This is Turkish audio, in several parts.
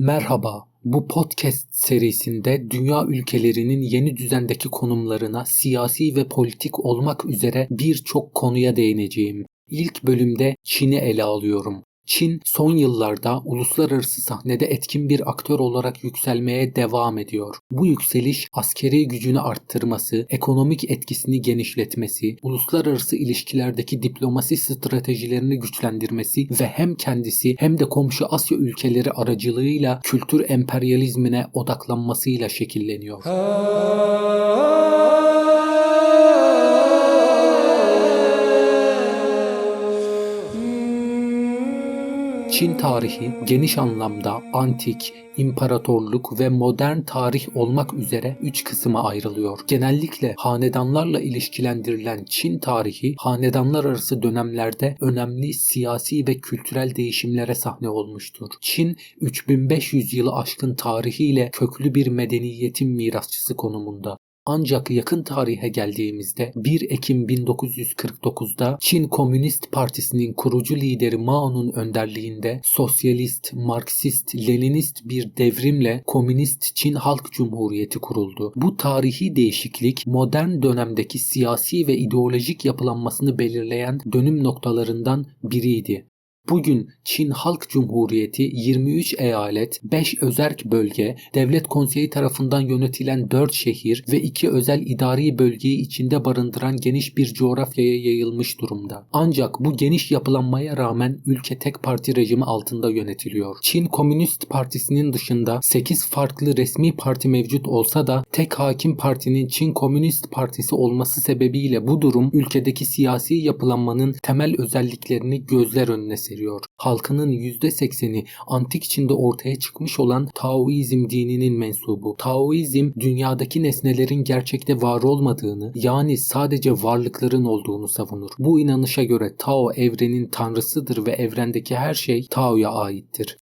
Merhaba, bu podcast serisinde dünya ülkelerinin yeni düzendeki konumlarına siyasi ve politik olmak üzere birçok konuya değineceğim. İlk bölümde Çin'i ele alıyorum. Çin son yıllarda uluslararası sahnede etkin bir aktör olarak yükselmeye devam ediyor. Bu yükseliş askeri gücünü arttırması, ekonomik etkisini genişletmesi, uluslararası ilişkilerdeki diplomasi stratejilerini güçlendirmesi ve hem kendisi hem de komşu Asya ülkeleri aracılığıyla kültür emperyalizmine odaklanmasıyla şekilleniyor. Çin tarihi geniş anlamda antik, imparatorluk ve modern tarih olmak üzere üç kısma ayrılıyor. Genellikle hanedanlarla ilişkilendirilen Çin tarihi hanedanlar arası dönemlerde önemli siyasi ve kültürel değişimlere sahne olmuştur. Çin 3500 yılı aşkın tarihiyle köklü bir medeniyetin mirasçısı konumunda. Ancak yakın tarihe geldiğimizde 1 Ekim 1949'da Çin Komünist Partisi'nin kurucu lideri Mao'nun önderliğinde sosyalist, Marksist, Leninist bir devrimle Komünist Çin Halk Cumhuriyeti kuruldu. Bu tarihi değişiklik modern dönemdeki siyasi ve ideolojik yapılanmasını belirleyen dönüm noktalarından biriydi. Bugün Çin Halk Cumhuriyeti 23 eyalet, 5 özerk bölge, devlet konseyi tarafından yönetilen 4 şehir ve 2 özel idari bölgeyi içinde barındıran geniş bir coğrafyaya yayılmış durumda. Ancak bu geniş yapılanmaya rağmen ülke tek parti rejimi altında yönetiliyor. Çin Komünist Partisi'nin dışında 8 farklı resmi parti mevcut olsa da tek hakim partinin Çin Komünist Partisi olması sebebiyle bu durum ülkedeki siyasi yapılanmanın temel özelliklerini gözler önüne seriyor gösteriyor. Halkının %80'i antik Çin'de ortaya çıkmış olan Taoizm dininin mensubu. Taoizm dünyadaki nesnelerin gerçekte var olmadığını yani sadece varlıkların olduğunu savunur. Bu inanışa göre Tao evrenin tanrısıdır ve evrendeki her şey Tao'ya aittir.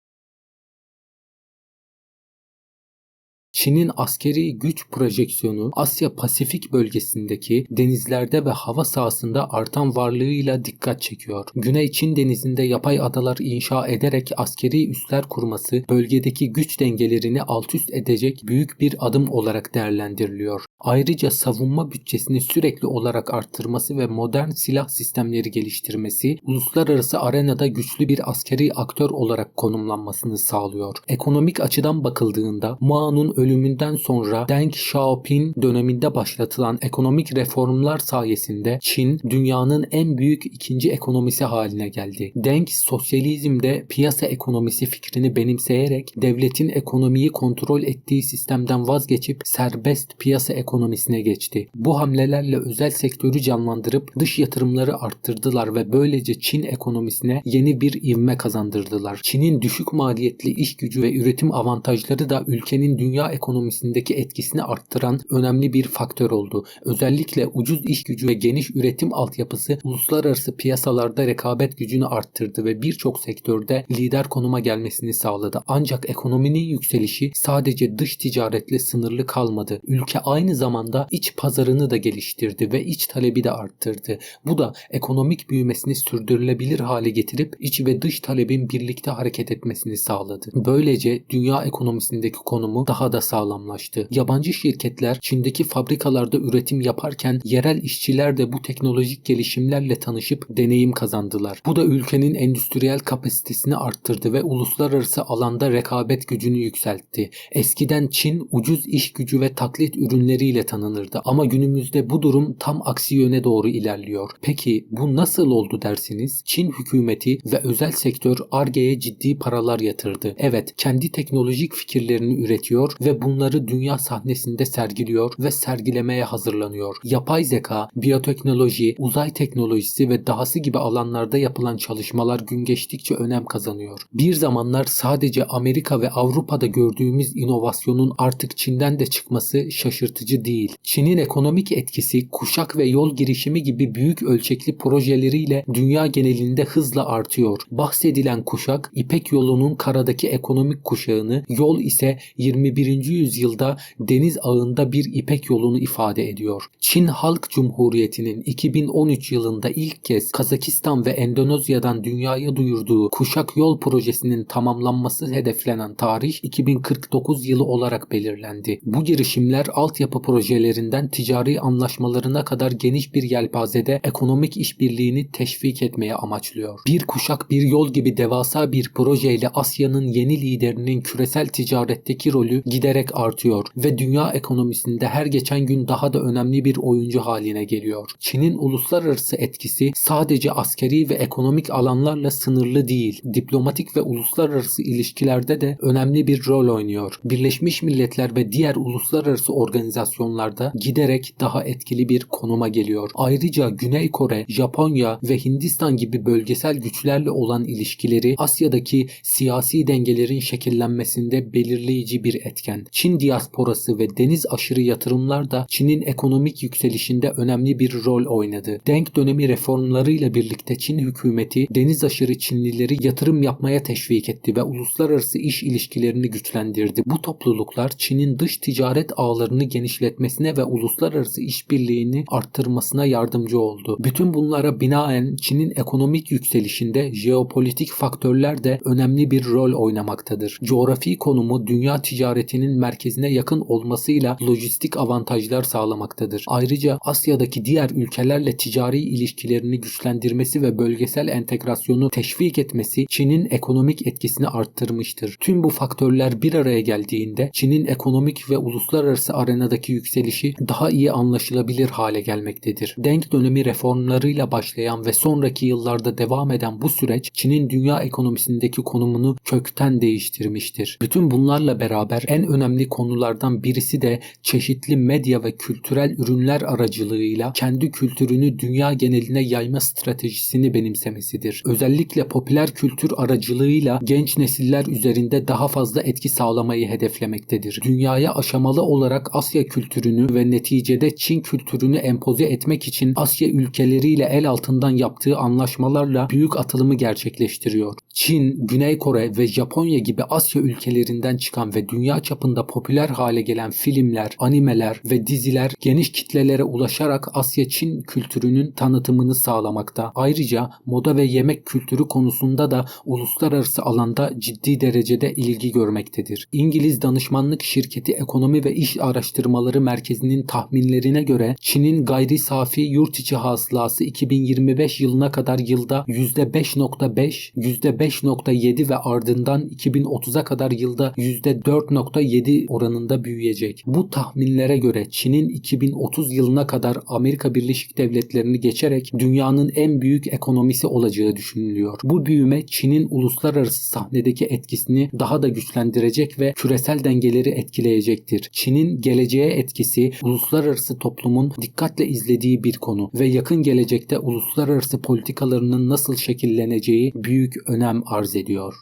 Çin'in askeri güç projeksiyonu Asya Pasifik bölgesindeki denizlerde ve hava sahasında artan varlığıyla dikkat çekiyor. Güney Çin denizinde yapay adalar inşa ederek askeri üsler kurması bölgedeki güç dengelerini alt üst edecek büyük bir adım olarak değerlendiriliyor. Ayrıca savunma bütçesini sürekli olarak arttırması ve modern silah sistemleri geliştirmesi uluslararası arenada güçlü bir askeri aktör olarak konumlanmasını sağlıyor. Ekonomik açıdan bakıldığında Mao'nun ölümünden sonra Deng Xiaoping döneminde başlatılan ekonomik reformlar sayesinde Çin dünyanın en büyük ikinci ekonomisi haline geldi. Deng sosyalizmde piyasa ekonomisi fikrini benimseyerek devletin ekonomiyi kontrol ettiği sistemden vazgeçip serbest piyasa ekonomisine geçti. Bu hamlelerle özel sektörü canlandırıp dış yatırımları arttırdılar ve böylece Çin ekonomisine yeni bir ivme kazandırdılar. Çin'in düşük maliyetli iş gücü ve üretim avantajları da ülkenin dünya ekonomisindeki etkisini arttıran önemli bir faktör oldu. Özellikle ucuz iş gücü ve geniş üretim altyapısı uluslararası piyasalarda rekabet gücünü arttırdı ve birçok sektörde lider konuma gelmesini sağladı. Ancak ekonominin yükselişi sadece dış ticaretle sınırlı kalmadı. Ülke aynı zamanda iç pazarını da geliştirdi ve iç talebi de arttırdı. Bu da ekonomik büyümesini sürdürülebilir hale getirip iç ve dış talebin birlikte hareket etmesini sağladı. Böylece dünya ekonomisindeki konumu daha da sağlamlaştı. Yabancı şirketler Çin'deki fabrikalarda üretim yaparken yerel işçiler de bu teknolojik gelişimlerle tanışıp deneyim kazandılar. Bu da ülkenin endüstriyel kapasitesini arttırdı ve uluslararası alanda rekabet gücünü yükseltti. Eskiden Çin ucuz iş gücü ve taklit ürünleriyle tanınırdı ama günümüzde bu durum tam aksi yöne doğru ilerliyor. Peki bu nasıl oldu dersiniz? Çin hükümeti ve özel sektör ARGE'ye ciddi paralar yatırdı. Evet, kendi teknolojik fikirlerini üretiyor ve bunları dünya sahnesinde sergiliyor ve sergilemeye hazırlanıyor. Yapay zeka, biyoteknoloji, uzay teknolojisi ve dahası gibi alanlarda yapılan çalışmalar gün geçtikçe önem kazanıyor. Bir zamanlar sadece Amerika ve Avrupa'da gördüğümüz inovasyonun artık Çin'den de çıkması şaşırtıcı değil. Çin'in ekonomik etkisi kuşak ve yol girişimi gibi büyük ölçekli projeleriyle dünya genelinde hızla artıyor. Bahsedilen kuşak İpek yolunun karadaki ekonomik kuşağını, yol ise 21 yüzyılda deniz ağında bir İpek yolunu ifade ediyor. Çin Halk Cumhuriyeti'nin 2013 yılında ilk kez Kazakistan ve Endonezya'dan dünyaya duyurduğu Kuşak Yol projesinin tamamlanması hedeflenen tarih 2049 yılı olarak belirlendi. Bu girişimler altyapı projelerinden ticari anlaşmalarına kadar geniş bir yelpazede ekonomik işbirliğini teşvik etmeye amaçlıyor. Bir kuşak bir yol gibi devasa bir projeyle Asya'nın yeni liderinin küresel ticaretteki rolü giderek artıyor ve dünya ekonomisinde her geçen gün daha da önemli bir oyuncu haline geliyor. Çin'in uluslararası etkisi sadece askeri ve ekonomik alanlarla sınırlı değil, diplomatik ve uluslararası ilişkilerde de önemli bir rol oynuyor. Birleşmiş Milletler ve diğer uluslararası organizasyonlarda giderek daha etkili bir konuma geliyor. Ayrıca Güney Kore, Japonya ve Hindistan gibi bölgesel güçlerle olan ilişkileri Asya'daki siyasi dengelerin şekillenmesinde belirleyici bir etken. Çin diasporası ve deniz aşırı yatırımlar da Çin'in ekonomik yükselişinde önemli bir rol oynadı. Deng dönemi reformlarıyla birlikte Çin hükümeti deniz aşırı Çinlileri yatırım yapmaya teşvik etti ve uluslararası iş ilişkilerini güçlendirdi. Bu topluluklar Çin'in dış ticaret ağlarını genişletmesine ve uluslararası işbirliğini arttırmasına yardımcı oldu. Bütün bunlara binaen Çin'in ekonomik yükselişinde jeopolitik faktörler de önemli bir rol oynamaktadır. Coğrafi konumu dünya ticaretinin merkezine yakın olmasıyla lojistik avantajlar sağlamaktadır. Ayrıca Asya'daki diğer ülkelerle ticari ilişkilerini güçlendirmesi ve bölgesel entegrasyonu teşvik etmesi Çin'in ekonomik etkisini arttırmıştır. Tüm bu faktörler bir araya geldiğinde Çin'in ekonomik ve uluslararası arenadaki yükselişi daha iyi anlaşılabilir hale gelmektedir. Deng dönemi reformlarıyla başlayan ve sonraki yıllarda devam eden bu süreç Çin'in dünya ekonomisindeki konumunu kökten değiştirmiştir. Bütün bunlarla beraber en önemli konulardan birisi de çeşitli medya ve kültürel ürünler aracılığıyla kendi kültürünü dünya geneline yayma stratejisini benimsemesidir. Özellikle popüler kültür aracılığıyla genç nesiller üzerinde daha fazla etki sağlamayı hedeflemektedir. Dünyaya aşamalı olarak Asya kültürünü ve neticede Çin kültürünü empoze etmek için Asya ülkeleriyle el altından yaptığı anlaşmalarla büyük atılımı gerçekleştiriyor. Çin, Güney Kore ve Japonya gibi Asya ülkelerinden çıkan ve dünya çapında popüler hale gelen filmler, animeler ve diziler geniş kitlelere ulaşarak Asya-Çin kültürünün tanıtımını sağlamakta. Ayrıca moda ve yemek kültürü konusunda da uluslararası alanda ciddi derecede ilgi görmektedir. İngiliz danışmanlık şirketi Ekonomi ve İş Araştırmaları Merkezi'nin tahminlerine göre Çin'in gayri safi yurt içi hasılası 2025 yılına kadar yılda %5.5, %5.7 ve ardından 2030'a kadar yılda %4.7 oranında büyüyecek. Bu tahminlere göre Çin'in 2030 yılına kadar Amerika Birleşik Devletleri'ni geçerek dünyanın en büyük ekonomisi olacağı düşünülüyor. Bu büyüme Çin'in uluslararası sahnedeki etkisini daha da güçlendirecek ve küresel dengeleri etkileyecektir. Çin'in geleceğe etkisi uluslararası toplumun dikkatle izlediği bir konu ve yakın gelecekte uluslararası politikalarının nasıl şekilleneceği büyük önem arz ediyor.